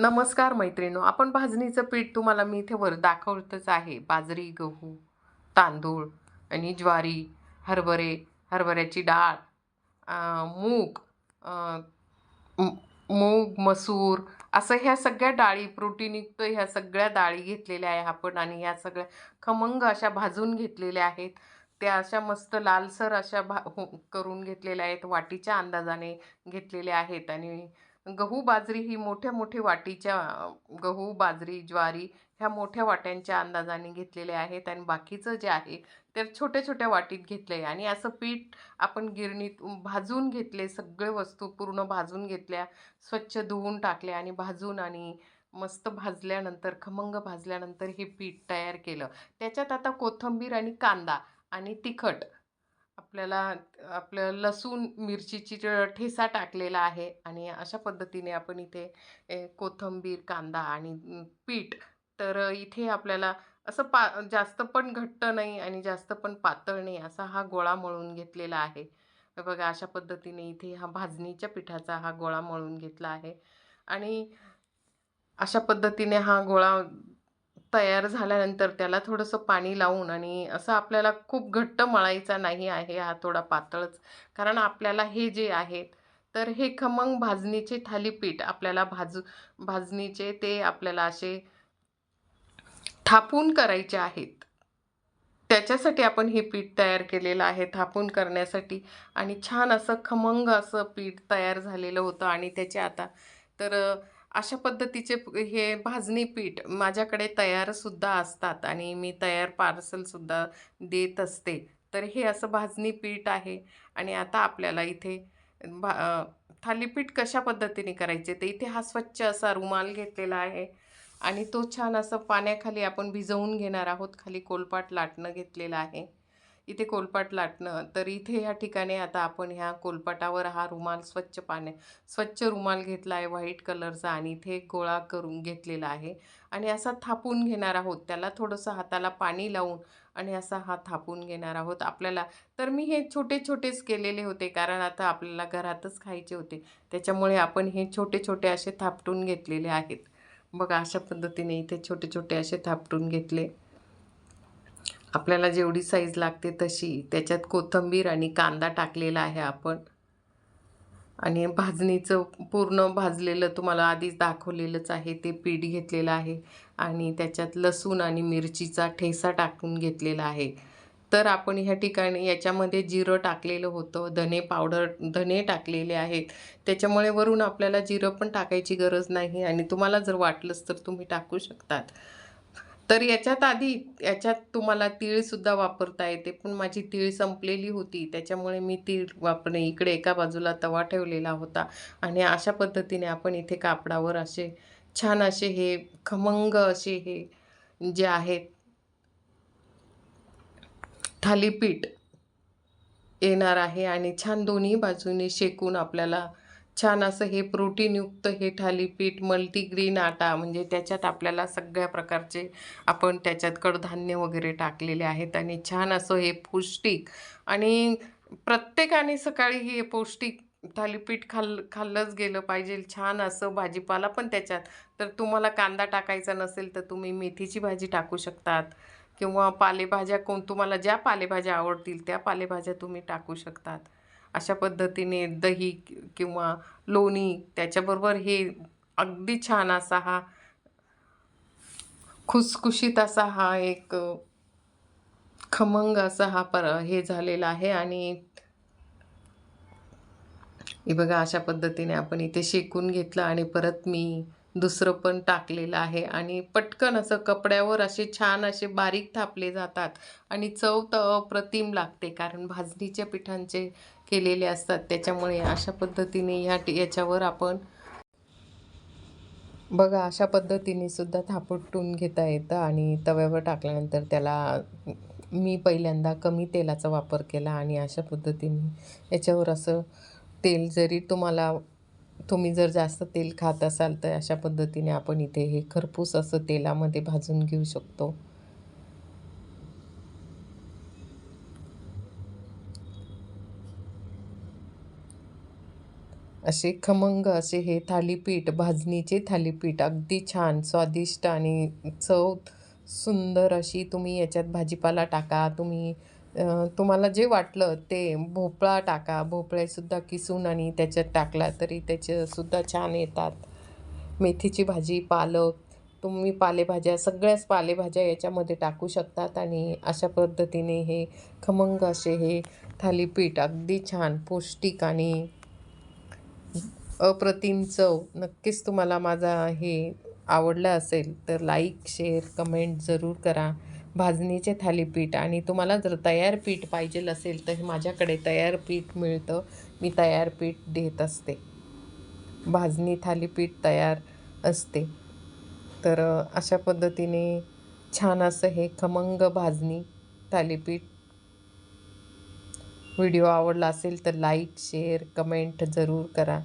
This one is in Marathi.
नमस्कार मैत्रिणो आपण भाजणीचं पीठ तुम्हाला मी इथे वर दाखवतच आहे. बाजरी गहू तांदूळ आणि ज्वारी हरभरे हरभऱ्याची डाळ मूग मूग मसूर असं ह्या सगळ्या डाळी प्रोटीनयुक्त ह्या सगळ्या डाळी घेतलेल्या आहे आपण आणि ह्या सगळ्या खमंग अशा भाजून घेतलेल्या आहेत. त्या अशा मस्त लालसर अशा भा हो करून घेतलेल्या आहेत. वाटीच्या अंदाजाने घेतलेल्या आहेत आणि गहू बाजरी ही मोठ्या मोठ्या वाटीच्या गहू बाजरी ज्वारी ह्या मोठ्या वाट्यांच्या अंदाजाने घेतलेले आहेत आणि बाकीचं जे आहे ते छोट्या छोट्या वाटीत घेतलं आहे आणि असं पीठ आपण गिरणीत भाजून घेतले सगळे वस्तू पूर्ण भाजून घेतल्या स्वच्छ धुवून टाकल्या आणि भाजून आणि मस्त भाजल्यानंतर खमंग भाजल्यानंतर हे पीठ तयार केलं. त्याच्यात आता कोथिंबीर आणि कांदा आणि तिखट आपल्याला आपलं लसूण मिरचीची ठेसा टाकलेला आहे आणि अशा पद्धतीने आपण इथे कोथंबीर कोथिंबीर कांदा आणि पीठ तर इथे आपल्याला असं पा जास्त पण घट्ट नाही आणि जास्त पण पातळ नाही असा हा गोळा मळून घेतलेला आहे. बघा अशा पद्धतीने इथे हा भाजणीच्या पिठाचा हा गोळा मळून घेतला आहे आणि अशा पद्धतीने हा गोळा तयार झाल्यानंतर त्याला थोडंसं पाणी लावून आणि असं आपल्याला खूप घट्ट मळायचा नाही आहे हा थोडा पातळच. कारण आपल्याला हे जे आहेत तर हे खमंग भाजणीचे थालीपीठ आपल्याला भाजू भाजणीचे ते आपल्याला असे थापून करायचे आहेत. त्याच्यासाठी आपण हे पीठ तयार केलेलं आहे थापून करण्यासाठी. आणि छान असं खमंग असं पीठ तयार झालेलं होतं आणि त्याचे आता तर अशा पद्धतीचे प- हे भाजणी पीठ माझ्याकडे तयारसुद्धा असतात आणि मी तयार पार्सलसुद्धा देत असते. तर हे असं भाजणी पीठ आहे आणि आता आपल्याला इथे भा अ, थालीपीठ कशा पद्धतीने करायचे तर इथे हा स्वच्छ असा रुमाल घेतलेला आहे आणि तो छान असं पाण्याखाली आपण भिजवून घेणार आहोत. खाली कोलपाट लाटणं घेतलेलं आहे. इथे कोलपाट लाटणं. तर इथे ह्या ठिकाणी आता आपण ह्या कोलपाटावर हा रुमाल स्वच्छ पाण्या स्वच्छ रुमाल घेतला आहे व्हाईट कलरचा आणि इथे गोळा करून घेतलेला आहे. आणि असा थापून घेणार आहोत. त्याला थोडंसं हाताला पाणी लावून आणि असा हा थापून घेणार आहोत आपल्याला. तर मी हे छोटे छोटेच केलेले होते कारण आता आपल्याला घरातच खायचे होते. त्याच्यामुळे आपण हे छोटे छोटे असे थापटून घेतलेले आहेत. बघा अशा पद्धतीने इथे छोटे छोटे असे थापटून घेतले. आपल्याला जेवढी साईज लागते तशी. त्याच्यात कोथिंबीर आणि कांदा टाकलेला आहे आपण. आणि भाजणीचं पूर्ण भाजलेलं तुम्हाला आधीच दाखवलेलंच आहे. ते पीठ घेतलेलं आहे. आणि त्याच्यात लसूण आणि मिरचीचा ठेसा टाकून घेतलेला आहे. तर आपण ह्या ठिकाणी याच्यामध्ये जिरं टाकलेलं होतं. धने पावडर धने टाकलेले आहेत. त्याच्यामुळे वरून आपल्याला जिरं पण टाकायची गरज नाही. आणि तुम्हाला जर वाटलंच तर तुम्ही टाकू शकतात. तर याच्यात आधी याच्यात तुम्हाला तीळसुद्धा वापरता येते. पण माझी तीळ संपलेली होती. त्याच्यामुळे मी तीळ वापरणे इकडे एका बाजूला तवा ठेवलेला होता. आणि अशा पद्धतीने आपण इथे कापडावर असे छान असे हे खमंग असे हे जे आहेत थालीपीठ येणार आहे. आणि छान दोन्ही बाजूने शेकून आपल्याला छान असं हे प्रोटीनयुक्त हे थालीपीठ मल्टीग्रीन आटा म्हणजे त्याच्यात आपल्याला सगळ्या प्रकारचे आपण त्याच्यात कडधान्य वगैरे टाकलेले आहेत आणि छान असं हे पौष्टिक आणि प्रत्येकाने सकाळी हे पौष्टिक थालीपीठ खाल् खाल्लंच गेलं पाहिजे. छान असं भाजीपाला पण त्याच्यात. तर तुम्हाला कांदा टाकायचा नसेल तर तुम्ही मेथीची भाजी टाकू शकतात किंवा पालेभाज्या कोण तुम्हाला ज्या पालेभाज्या आवडतील त्या पालेभाज्या तुम्ही टाकू शकतात. अशा पद्धतीने दही किंवा लोणी त्याच्याबरोबर हे अगदी छान असा हा खुसखुशीत असा हा एक खमंग असा हा पर हे झालेला आहे आणि बघा अशा पद्धतीने आपण इथे शेकून घेतलं आणि परत मी दुसरं पण टाकलेलं आहे. आणि पटकन असं कपड्यावर असे छान असे बारीक थापले जातात. आणि चव तर अप्रतिम लागते कारण भाजणीच्या पिठांचे केलेले असतात. त्याच्यामुळे अशा पद्धतीने ह्या याच्यावर आपण बघा अशा पद्धतीने सुद्धा थापटून घेता येतं. आणि तव्यावर टाकल्यानंतर त्याला मी पहिल्यांदा कमी तेलाचा वापर केला. आणि अशा पद्धतीने याच्यावर असं तेल जरी तुम्हाला तुम्ही जर जास्त तेल खात असाल तर अशा पद्धतीने आपण इथे हे खरपूस असं तेलामध्ये भाजून घेऊ शकतो. असे खमंग असे हे थालीपीठ भाजणीचे थालीपीठ अगदी छान स्वादिष्ट आणि चव सुंदर अशी तुम्ही याच्यात भाजीपाला टाका तुम्ही तुम्हाला जे वाटलं ते भोपळा टाका. भोपळेसुद्धा किसून आणि त्याच्यात टाकला तरी त्याच्यासुद्धा छान येतात. मेथीची भाजी पालक तुम्ही पालेभाज्या सगळ्याच पालेभाज्या याच्यामध्ये टाकू शकतात आणि अशा पद्धतीने हे खमंग असे हे थालीपीठ अगदी छान पौष्टिक आणि अप्रतिम चव. नक्कीच तुम्हाला माझा हे आवडलं असेल तर लाईक शेअर कमेंट जरूर करा. भाजणीचे थालीपीठ आणि तुम्हाला जर तयार पीठ पाहिजे असेल तर माझ्याकडे तयार पीठ मिळतं. मी तयार पीठ देत असते. भाजणी थालीपीठ तयार असते. तर अशा पद्धतीने छान असं हे खमंग भाजणी थालीपीठ. व्हिडिओ आवडला असेल तर लाईक शेअर कमेंट जरूर करा.